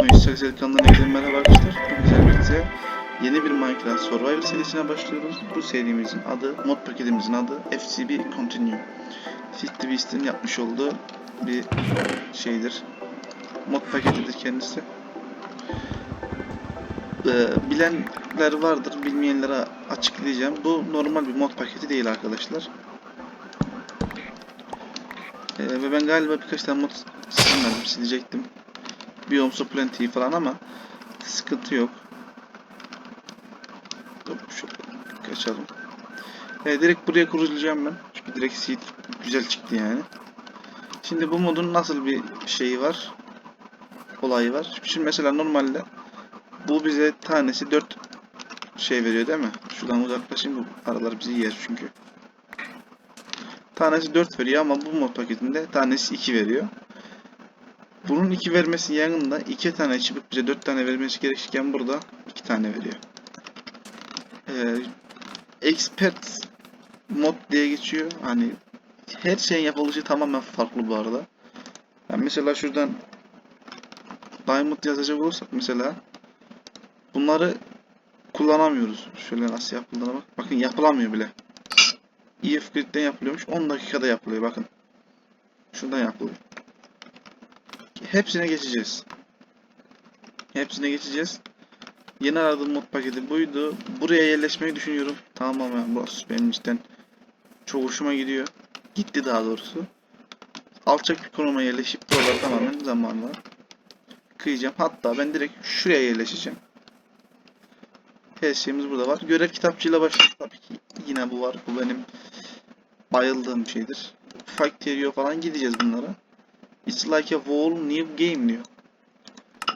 Oyun Sesleri kanalına hepinize merhaba arkadaşlar. Bugün birlikte yeni bir Minecraft Survival serisine başlıyoruz. Bu serimizin adı, mod paketimizin adı FCB Continue. City Beast'in yapmış olduğu bir şeydir. Mod paketidir kendisi. Ee, bilenler vardır, bilmeyenlere açıklayacağım. Bu normal bir mod paketi değil arkadaşlar. Ee, ve ben galiba birkaç tane mod silmedim, silecektim. Biome Supplanty falan ama sıkıntı yok. Hop, şöyle kaçalım. Ee, direkt buraya kurulacağım ben. Çünkü direkt seed güzel çıktı yani. Şimdi bu modun nasıl bir şeyi var? Olayı var. Şimdi mesela normalde bu bize tanesi 4 şey veriyor değil mi? Şuradan uzaklaşayım bu aralar bizi yer çünkü. Tanesi 4 veriyor ama bu mod paketinde tanesi 2 veriyor. Bunun 2 vermesi yanında 2 tane çıkıp bize 4 tane vermesi gerekirken burada 2 tane veriyor. Ee, expert mod diye geçiyor. Hani her şeyin yapılışı tamamen farklı bu arada. Yani mesela şuradan Diamond yazacak olursak mesela bunları kullanamıyoruz. Şöyle nasıl yapıldığına bak. Bakın yapılamıyor bile. EF Grid'den yapılıyormuş. 10 dakikada yapılıyor bakın. Şuradan yapılıyor. Hepsine geçeceğiz. Hepsine geçeceğiz. Yeni aradığım mod paketi buydu. Buraya yerleşmeyi düşünüyorum. Tamamen burası benim için çok hoşuma gidiyor. Gitti daha doğrusu. Alçak bir konuma yerleşip buralar tamamen zamanla kıyacağım. Hatta ben direkt şuraya yerleşeceğim. Her şeyimiz burada var. Görev kitapçığıyla başladık tabii ki. Yine bu var. Bu benim bayıldığım şeydir. Factorio falan gideceğiz bunlara. It's like a whole new game diyor.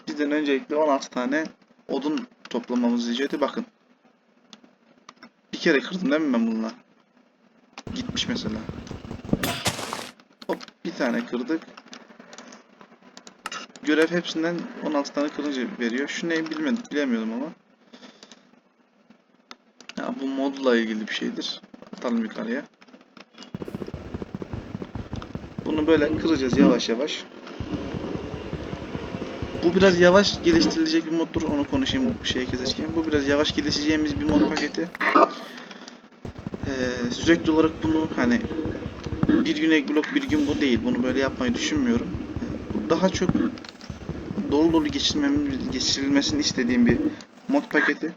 Bizden öncelikle 16 tane odun toplamamız diyecekti. Bakın. Bir kere kırdım değil mi ben bununla? Gitmiş mesela. Hop bir tane kırdık. Görev hepsinden 16 tane kırınca veriyor. Şu neyi bilmedim, bilemiyordum ama. Ya bu modla ilgili bir şeydir. Atalım yukarıya. Bunu böyle kıracağız yavaş yavaş. Bu biraz yavaş geliştirilecek bir moddur. Onu konuşayım bu şeye keserken. Bu biraz yavaş gelişeceğimiz bir mod paketi. Ee, sürekli olarak bunu hani bir gün ek blok bir gün bu değil. Bunu böyle yapmayı düşünmüyorum. Daha çok dolu dolu geçirilmesini istediğim bir mod paketi.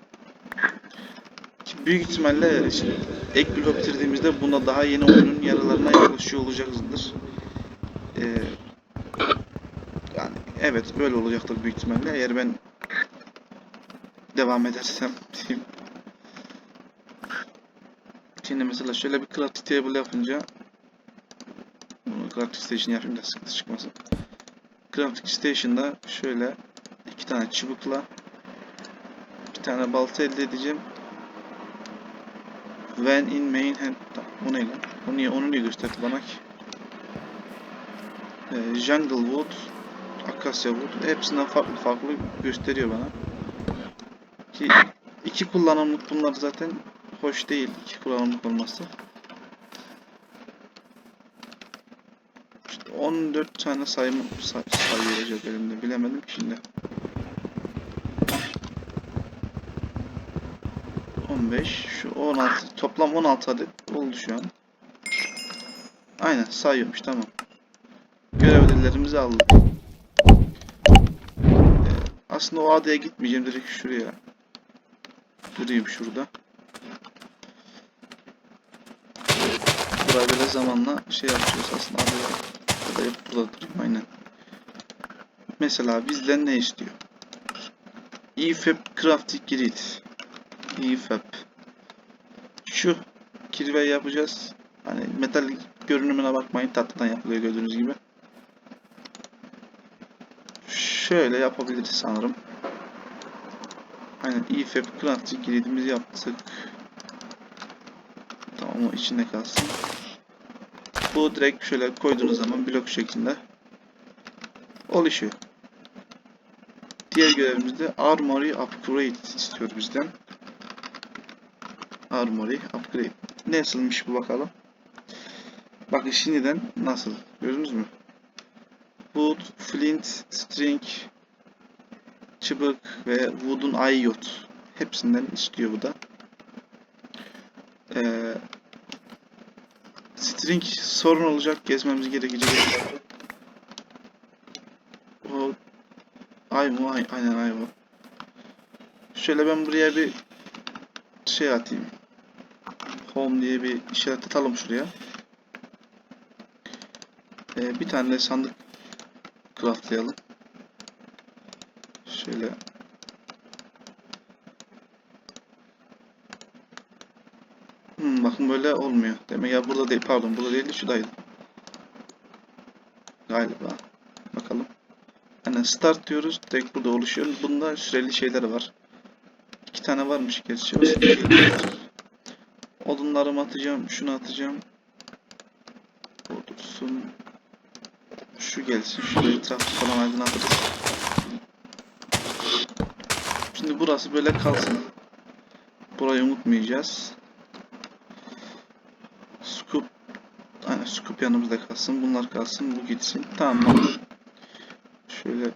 Ki büyük ihtimalle işte ek blok bitirdiğimizde buna daha yeni oyunun yaralarına yaklaşıyor olacağızdır. Ee, yani evet böyle olacaktır büyük ihtimalle. Eğer ben devam edersem diyeyim. Şimdi mesela şöyle bir crafting table yapınca bunu crafting station yapayım da sıkıntı çıkmasın. Crafting station'da şöyle iki tane çubukla bir tane balta elde edeceğim. When in main hand bu ne lan? O niye onu niye gösterdi bana ki? Ee, jungle wood, akasya wood hepsinden farklı farklı gösteriyor bana. Ki iki kullanımlık bunlar zaten hoş değil iki kullanımlık olması. İşte 14 tane sayma say, sayı elimde bilemedim şimdi. 15 şu 16 toplam 16 adet oldu şu an. Aynen sayıyormuş tamam. Görev ödüllerimizi aldık. Ee, aslında o adaya gitmeyeceğim direkt şuraya. Durayım şurada. Burayı böyle zamanla şey yapacağız aslında adaya. Ya da hep burada durayım aynen. Mesela bizden ne istiyor? EFAB Crafting Grid. EFAB. Şu kirveyi yapacağız. Hani metal görünümüne bakmayın. Tatlıdan yapılıyor gördüğünüz gibi. Şöyle yapabiliriz sanırım. Aynen EFAB Crafting Grid'imizi yaptık. Tamam o içinde kalsın. Bu direkt şöyle koyduğunuz zaman blok şeklinde oluşuyor. Diğer görevimizde Armory Upgrade istiyor bizden. Armory Upgrade. Nasılmış bu bakalım. Bakın şimdiden nasıl. Gördünüz mü? Wood, Flint, String, çıbık ve wood'un ayot. Hepsinden istiyor bu da. Ee, string sorun olacak. Gezmemiz gerekecek. O ay mı? Ay, aynen ay bu. Şöyle ben buraya bir şey atayım. Home diye bir işaret atalım şuraya. Ee, bir tane sandık craftlayalım. Şöyle Hmm, bakın böyle olmuyor. Demek ya burada değil pardon burada değil de şuradaydı. Galiba. Bakalım. Hani start diyoruz. Direkt burada oluşuyor. Bunda süreli şeyler var. İki tane varmış gerçi. Odunlarımı atacağım. Şunu atacağım. O dursun. Şu gelsin. Şurayı etrafı falan aydınlatırız. Şimdi burası böyle kalsın. Burayı unutmayacağız. Scoop Aynen scoop yanımızda kalsın. Bunlar kalsın. Bu gitsin. Tamam. Şöyle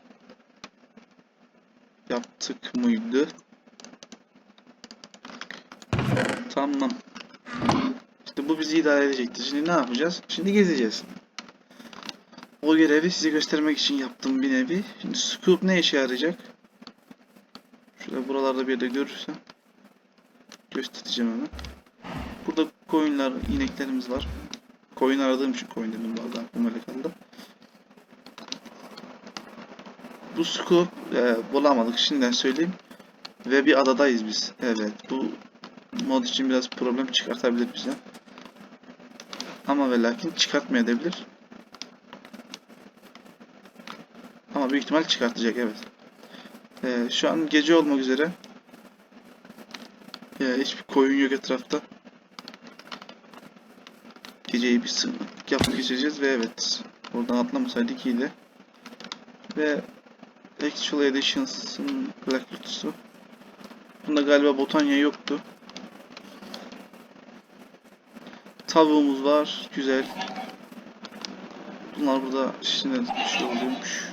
yaptık mıydı? Tamam. İşte bu bizi idare edecekti. Şimdi ne yapacağız? Şimdi gezeceğiz. O görevi size göstermek için yaptım bir nevi. Şimdi scoop ne işe yarayacak? Şöyle buralarda bir yerde görürsem göstereceğim hemen. Burada koyunlar, ineklerimiz var. Koyun aradığım için koyun dedim valla aklıma kaldı. Bu scoop e, bulamadık şimdiden söyleyeyim. Ve bir adadayız biz. Evet bu mod için biraz problem çıkartabilir bize. Ama ve lakin çıkartmayabilir. Ama büyük ihtimal çıkartacak evet. Ee, şu an gece olmak üzere. Ee, hiçbir koyun yok etrafta. Geceyi bir sınıf yapıp geçeceğiz ve evet. Oradan atlamasaydık iyiydi. Ve Actual Editions'ın Black Lotus'u. Bunda galiba botanya yoktu. Tavuğumuz var. Güzel. Bunlar burada şimdi şey oluyormuş.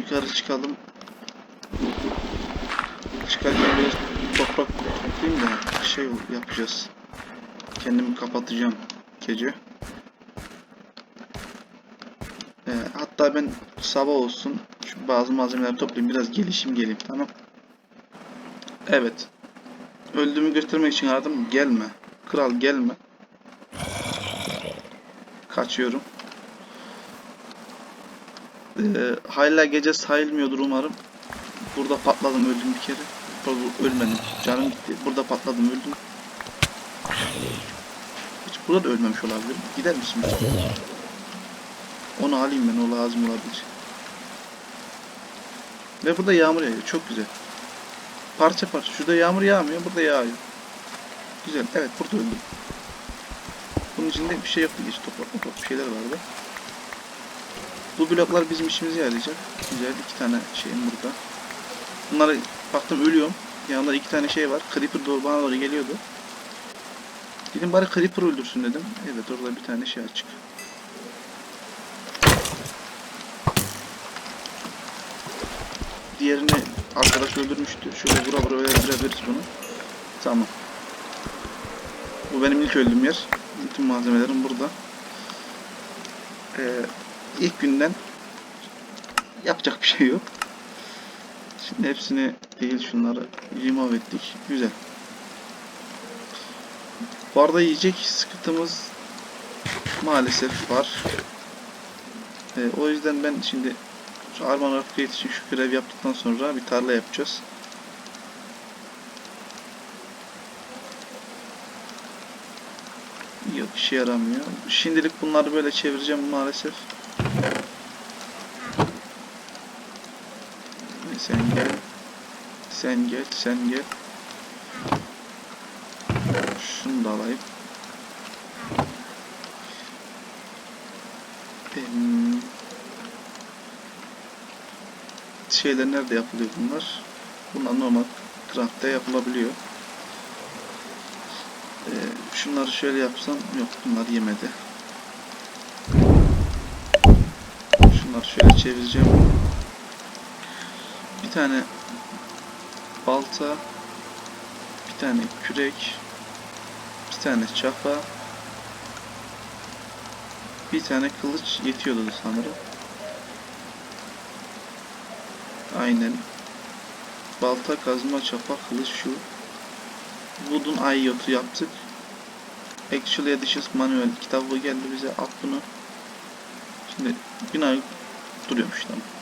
Yukarı çıkalım. Çıkarken biraz toprak toplayayım da şey yapacağız. Kendimi kapatacağım gece. Ee, hatta ben sabah olsun şu bazı malzemeleri toplayayım biraz gelişim geleyim tamam. Evet. Öldüğümü göstermek için aradım. Gelme. Kral gelme. Kaçıyorum. Ee, hala gece sayılmıyordur umarım. Burada patladım öldüm bir kere. Pardon, ölmedim. Canım gitti. Burada patladım öldüm. Hiç burada da ölmemiş olabilirim. Gider misin? Onu alayım ben. O lazım olabilir. Ve burada yağmur yağıyor. Çok güzel. Parça parça. Şurada yağmur yağmıyor. Burada yağıyor. Güzel. Evet burada öldüm. Bunun içinde bir şey yoktu. Geç toprak toprak bir şeyler vardı. Bu bloklar bizim işimize yarayacak. Güzel. iki tane şeyim burada. Bunları baktım ölüyorum. Yanında iki tane şey var. Creeper doğru bana doğru geliyordu. Dedim bari Creeper öldürsün dedim. Evet orada bir tane şey açık. Diğerini arkadaş öldürmüştü. Şöyle vura vura öldürebiliriz bunu. Tamam. Bu benim ilk öldüğüm yer. Bütün malzemelerim burada. Ee, ilk günden yapacak bir şey yok. Şimdi hepsini değil şunları remove ettik. Güzel. Bu arada yiyecek sıkıntımız maalesef var. Ee, o yüzden ben şimdi şu Arman Upgrade için şu görev yaptıktan sonra bir tarla yapacağız. Yok işe yaramıyor. Şimdilik bunları böyle çevireceğim maalesef. Sen gel. Sen gel, sen gel. Şunu da alayım. Şeyler nerede yapılıyor bunlar? Bunlar normal craft'ta yapılabiliyor. Ee, şunları şöyle yapsam yok bunlar yemedi. Şunları şöyle çevireceğim. Bir tane balta, bir tane kürek, bir tane çapa, bir tane kılıç yetiyordu sanırım. Aynen. Balta, kazma, çapa, kılıç şu. Wood'un ayyotu yaptık. Actually Editions Manual kitabı geldi bize. At bunu. Şimdi bina duruyormuş tamam.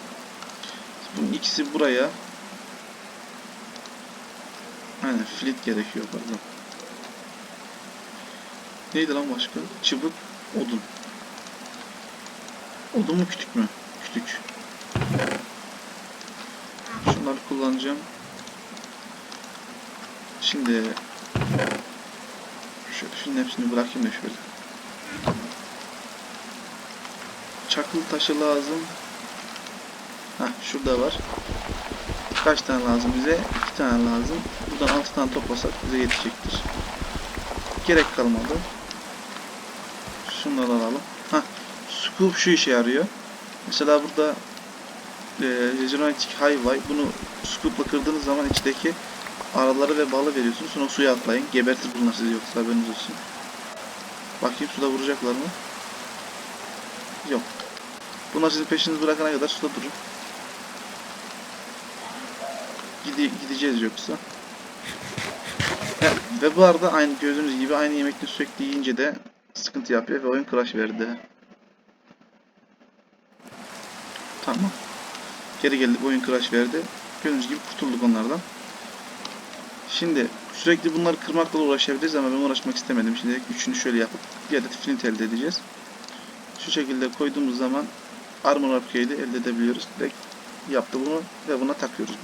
Bunun ikisi buraya. Aynen flit gerekiyor pardon. Neydi lan başka? Çıbık, odun. Odun mu kütük mü? Kütük. Şunları kullanacağım. Şimdi şöyle şunun hepsini bırakayım da şöyle. Çakıl taşı lazım. Hah şurada var. Kaç tane lazım bize? 2 tane lazım. Buradan 6 tane toplasak bize yetecektir. Gerek kalmadı. Şunları alalım. Hah. Scoop şu işe yarıyor. Mesela burada e, Regenerative Highway bunu scoop'la kırdığınız zaman içteki araları ve balı veriyorsunuz. Sonra suya atlayın. Gebertir bunlar sizi yoksa haberiniz olsun. Bakayım suda vuracaklar mı? Yok. Bunlar sizin peşinizi bırakana kadar suda durun. Gide gideceğiz yoksa. Ve bu arada aynı gördüğünüz gibi aynı yemekte sürekli yiyince de sıkıntı yapıyor ve oyun crash verdi. Tamam. Geri geldi oyun crash verdi. Gördüğünüz gibi kurtulduk onlardan. Şimdi sürekli bunları kırmakla uğraşabiliriz ama ben uğraşmak istemedim. Şimdi üçünü şöyle yapıp adet flint elde edeceğiz. Şu şekilde koyduğumuz zaman armor upgrade'i elde edebiliyoruz. Direkt yaptı bunu ve buna takıyoruz.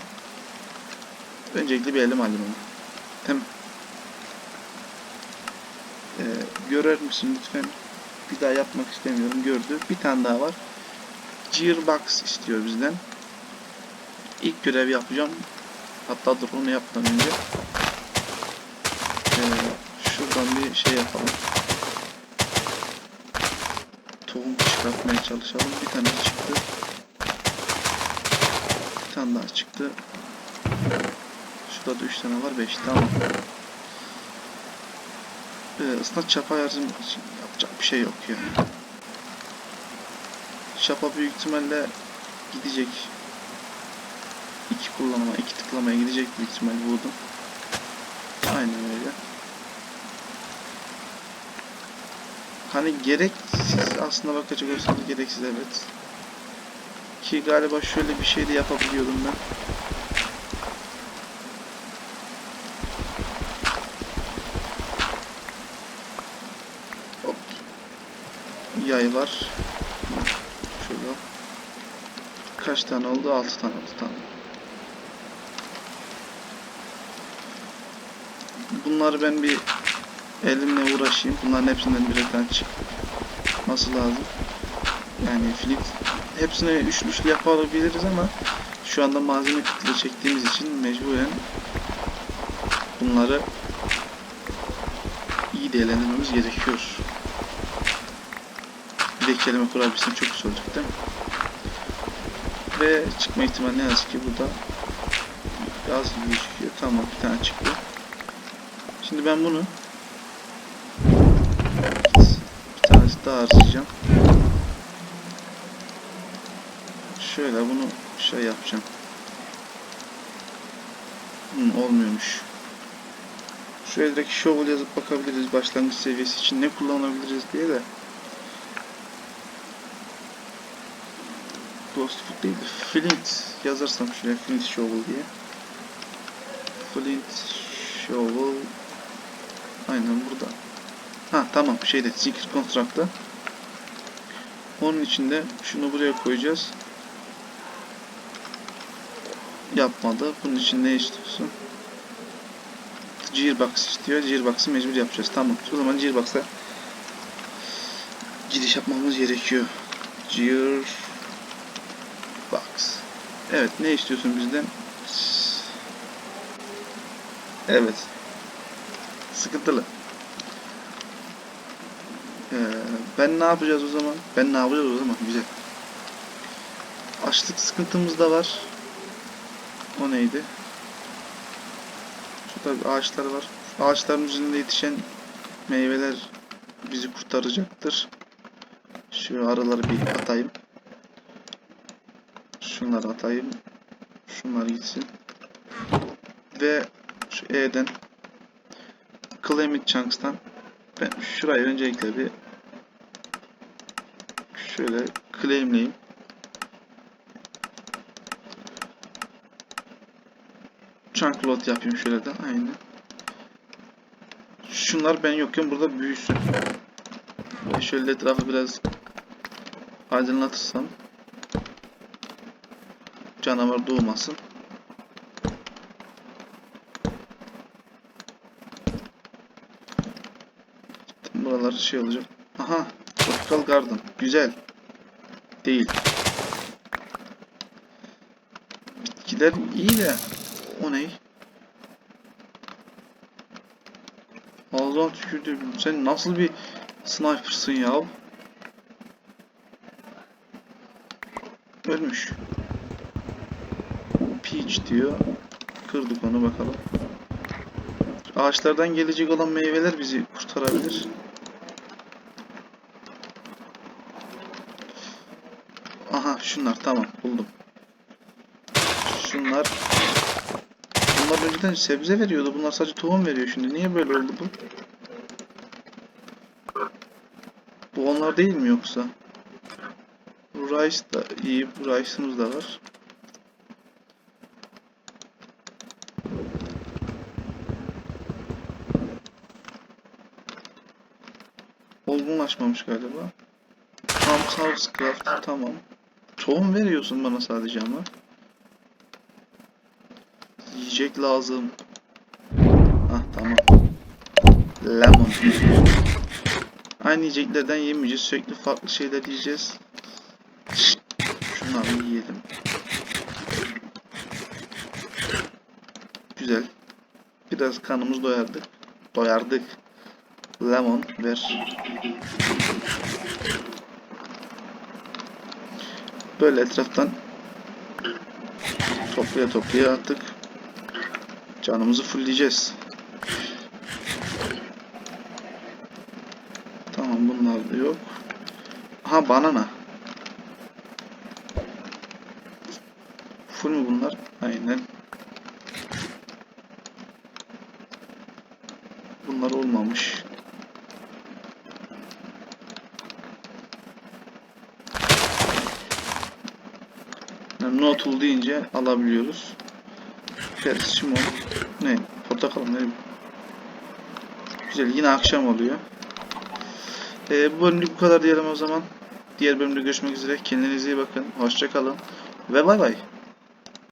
Öncelikle bir elim alayım onu. Tamam. Ee, görer misin lütfen? Bir daha yapmak istemiyorum. Gördü. Bir tane daha var. Gearbox istiyor bizden. İlk görev yapacağım. Hatta dur onu yapmadan önce. Ee, şuradan bir şey yapalım. Tohum çıkartmaya çalışalım. Bir tane çıktı. Bir tane daha çıktı. Şurada da 3 tane var. 5 tamam. Ee, ısnat çapa yardım yapacak bir şey yok ya. Çapa büyük ihtimalle gidecek. İki kullanıma, iki tıklamaya gidecek büyük ihtimal buldum. Aynen öyle. Hani gereksiz aslında bakacak olsanız gereksiz evet. Ki galiba şöyle bir şey de yapabiliyordum ben. Yay var. Şurada. Kaç tane oldu? 6 tane oldu. Tamam. Bunları ben bir elimle uğraşayım. Bunların hepsinden tane çıkması lazım. Yani flit hepsini üçlü üçlü yapabiliriz ama şu anda malzeme kıtlığı çektiğimiz için mecburen bunları iyi değerlendirmemiz gerekiyor. Kelime kurabilsem çok güzel değil mi? Ve çıkma ihtimali ne yazık ki burada az gibi gözüküyor. Tamam bir tane çıktı. Şimdi ben bunu bir tanesi daha harcayacağım. Şöyle bunu şey yapacağım. Hmm, olmuyormuş. Şuraya direkt shovel yazıp bakabiliriz başlangıç seviyesi için ne kullanabiliriz diye de. Ghost Food değil de Flint yazarsam şuraya Flint Shovel diye. Flint Shovel Aynen burada. Ha tamam şeyde Secret Construct'ta. Onun içinde şunu buraya koyacağız. Yapmadı. Bunun için ne istiyorsun? Gearbox istiyor. Gearbox'ı mecbur yapacağız. Tamam. O zaman Gearbox'a giriş yapmamız gerekiyor. Gearbox. Evet. Ne istiyorsun bizden? Evet. Sıkıntılı. Ee, ben ne yapacağız o zaman? Ben ne yapacağız o zaman? Güzel. Açlık sıkıntımız da var. O neydi? Şurada ağaçlar var. Ağaçların üzerinde yetişen meyveler bizi kurtaracaktır. Şu araları bir atayım. Şunları atayım. Şunlar gitsin. Ve şu E'den Climate Chunks'tan ben şurayı öncelikle bir şöyle claimleyeyim. Chunk load yapayım şöyle de aynen. Şunlar ben yokken burada büyüsün. Şöyle etrafı biraz aydınlatırsam canavar doğmasın. Buralar şey olacak. Aha, Tropical Garden. Güzel. Değil. Bitkiler iyi de o ne? Ağzına tükürdüm. Sen nasıl bir sniper'sın ya? Ölmüş. Peach diyor. Kırdık onu bakalım. Ağaçlardan gelecek olan meyveler bizi kurtarabilir. Aha şunlar tamam buldum. Şunlar Bunlar önceden sebze veriyordu. Bunlar sadece tohum veriyor şimdi. Niye böyle oldu bu? Bu onlar değil mi yoksa? Rice da iyi. Rice'ımız da var. Olgunlaşmamış galiba. Farm House Craft tamam. Tohum veriyorsun bana sadece ama. Yiyecek lazım. Ah tamam. Lemon. Aynı yiyeceklerden yemeyeceğiz. Sürekli farklı şeyler yiyeceğiz. Şunları yiyelim. Güzel. Biraz kanımız doyardık. Doyardık. Lemon ver. Böyle etraftan toplaya toplaya attık. Canımızı fullleyeceğiz. Tamam bunlar da yok. Aha banana. Full mü bunlar? Aynen. Bunlar olmamış. Tool deyince alabiliyoruz. Persimon. Ne? Portakal mı? Güzel. Yine akşam oluyor. Ee, bu bölümlük bu kadar diyelim o zaman. Diğer bölümde görüşmek üzere. Kendinize iyi bakın. Hoşça kalın. Ve bay bay.